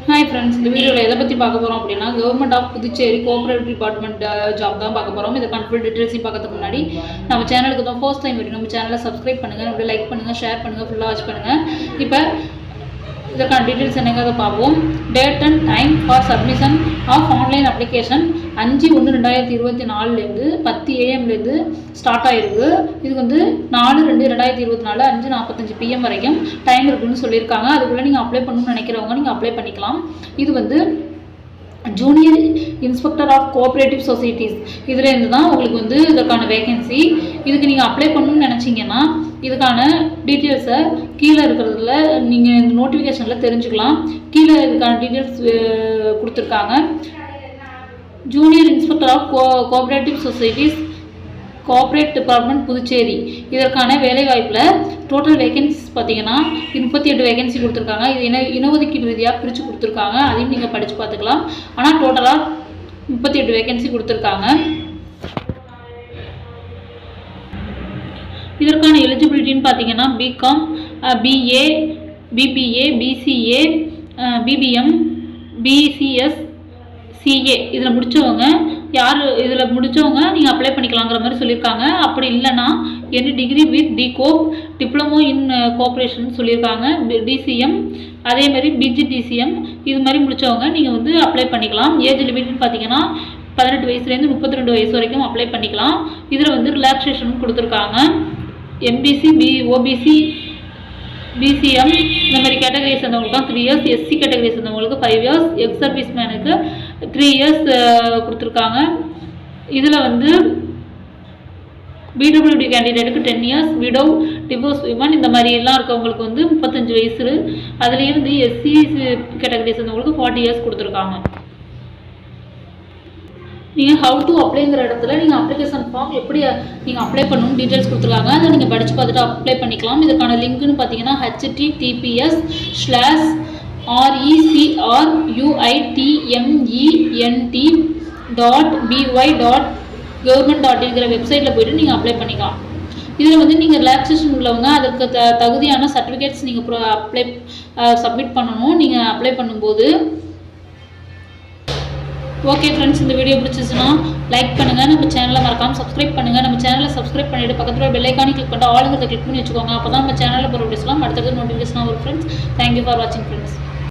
Hi friends இந்த வீடியோவில் எதை பற்றி பார்க்க போகிறோம் அப்படின்னா government of Puducherry cooperative department job தான் பார்க்க போகிறோம் இதை ஃபுல் டீட்டெயில்ஸையும் பார்க்கறதுக்கு முன்னாடி நம்ம சேனலுக்கு தான் ஃபர்ஸ்ட் டைம் வரைக்கும் நம்ம சேனலை சப்ஸ்கிரைப் பண்ணுங்கள் நம்ம லைக் பண்ணுங்கள் ஷேர் பண்ணுங்கள் ஃபுல்லாக வாட்ச் பண்ணுங்கள் இப்போ இதற்கான டீட்டெயில்ஸ் என்னங்கிறத பார்ப்போம். Date and time for submission of online application அஞ்சு ஒன்று ரெண்டாயிரத்தி இருபத்தி நாலுலேருந்து பத்து ஏஎம்லேருந்து ஸ்டார்ட் ஆகிருக்கு இது வந்து நாலு ரெண்டு ரெண்டாயிரத்தி இருபத்தி நாலு அஞ்சு நாற்பத்தஞ்சு பிஎம் வரைக்கும் டைம் இருக்குன்னு சொல்லியிருக்காங்க. அதுக்குள்ளே நீங்கள் அப்ளை பண்ணணும்னு நினைக்கிறவங்க நீங்கள் அப்ளை பண்ணிக்கலாம். இது வந்து junior inspector of cooperative societies இதுலேருந்து தான் உங்களுக்கு வந்து இதற்கான வேகன்சி இதுக்கு நீங்கள் அப்ளை பண்ணணும்னு நினச்சிங்கன்னா இதுக்கான டீட்டெயில்ஸை கீழே இருக்கிறதுல நீங்கள் இந்த நோட்டிஃபிகேஷனில் தெரிஞ்சுக்கலாம். கீழே இதுக்கான டீட்டெயில்ஸ் கொடுத்துருக்காங்க. Junior inspector of co cooperative societies cooperate department Puducherry. இதற்கான வேலைவாய்ப்பில் டோட்டல் வேகன்சிஸ் பார்த்தீங்கன்னா முப்பத்தி எட்டு வேகன்சி கொடுத்துருக்காங்க. இது இன இனஒதுக்கீடு ரீதியாக பிரித்து கொடுத்துருக்காங்க. அதையும் நீங்கள் படித்து பார்த்துக்கலாம். ஆனால் டோட்டலாக முப்பத்தி எட்டு வேகன்சி கொடுத்துருக்காங்க. இதற்கான எலிஜிபிலிட்டின்னு பார்த்தீங்கன்னா BCom BA BBA BCA BBM BCS CA இதில் முடித்தவங்க யார் இதில் முடித்தவங்க நீங்கள் அப்ளை பண்ணிக்கலாங்கிற மாதிரி சொல்லியிருக்காங்க. அப்படி இல்லைன்னா any degree with DCoop diploma in cooperation சொல்லியிருக்காங்க. டிசிஎம் அதேமாதிரி பிஜிடிசிஎம் இது மாதிரி முடித்தவங்க நீங்கள் வந்து அப்ளை பண்ணிக்கலாம். ஏஜ் லிமிட்னு பார்த்தீங்கன்னா பதினெட்டு வயசுலேருந்து முப்பத்தி ரெண்டு வயசு வரைக்கும் அப்ளை பண்ணிக்கலாம். இதில் வந்து ரிலாக்ஸேஷன் கொடுத்துருக்காங்க. எம்பிசி பி ஓபிசி பிசிஎம் இந்த மாதிரி கேட்டகரி சேர்ந்தவங்களுக்கு தான் த்ரீ இயர்ஸ் எஸ்சி கேட்டகரி சேர்ந்தவங்களுக்கு ஃபைவ் இயர்ஸ் எக்ஸ் சர்வீஸ் மேனுக்கு த்ரீ இயர்ஸ் uh, கொடுத்துருக்காங்க. இதில் வந்து PWD கேண்டிடேட்டுக்கு ten years widow divorce women இந்த மாதிரி எல்லாம் இருக்கவங்களுக்கு வந்து முப்பத்தஞ்சு வயசு. அதுலேயே வந்து எஸ்சி கேட்டகரி சேர்ந்தவங்களுக்கு ஃபார்ட்டி இயர்ஸ் கொடுத்துருக்காங்க. நீங்கள் ஹவு டு அப்ளைங்கிற இடத்துல நீங்கள் அப்ளிகேஷன் ஃபார்ம் எப்படி நீங்கள் அப்ளை பண்ணணும் டீட்டெயில்ஸ் கொடுத்துருக்காங்க. அதை நீங்கள் படித்து பார்த்துட்டு அப்ளை பண்ணிக்கலாம். இதுக்கான லிங்க்னு பார்த்தீங்கன்னா HTTPS slash ஆர்இசிஆர்யூஐடிஎம்இஎன்டி dot BY dot government dot இருக்கிற வெப்சைட்டில் போய்ட்டு நீங்கள் அப்ளை பண்ணிக்கலாம். இதில் வந்து நீங்கள் ரிலாக்ஸேஷன் உள்ளவங்க அதுக்கு த தகுதியான சர்டிஃபிகேட்ஸ் நீங்கள் ப்ரோ அப்ளை சப்மிட் பண்ணணும். நீங்கள் அப்ளை பண்ணும்போது ஓகே ஃப்ரெண்ட்ஸ் இந்த வீடியோ பிடிச்சிச்சுன்னா லைக் பண்ணுங்கள் நம்ம சேனலை மறக்காமல் சப்ஸ்கிரைப் பண்ணுங்கள் நம்ம சேனலை சப்ஸ்கிரைப் பண்ணிவிட்டு பக்கத்தில் பெல் ஐக்கானி கிளிக் பண்ணிட்டு ஆளுங்கிறத கிளிக் பண்ணி வச்சுக்கோங்க. அப்போ தான் நம்ம சேனலில் போகிற வீடியோஸ்லாம் அடுத்தடுத்து நோட்டிஃபிகேஷன் வரும் ஃப்ரெண்ட்ஸ் தேங்க்யூ ஃபார் வாட்சிங் ஃப்ரெண்ட்ஸ்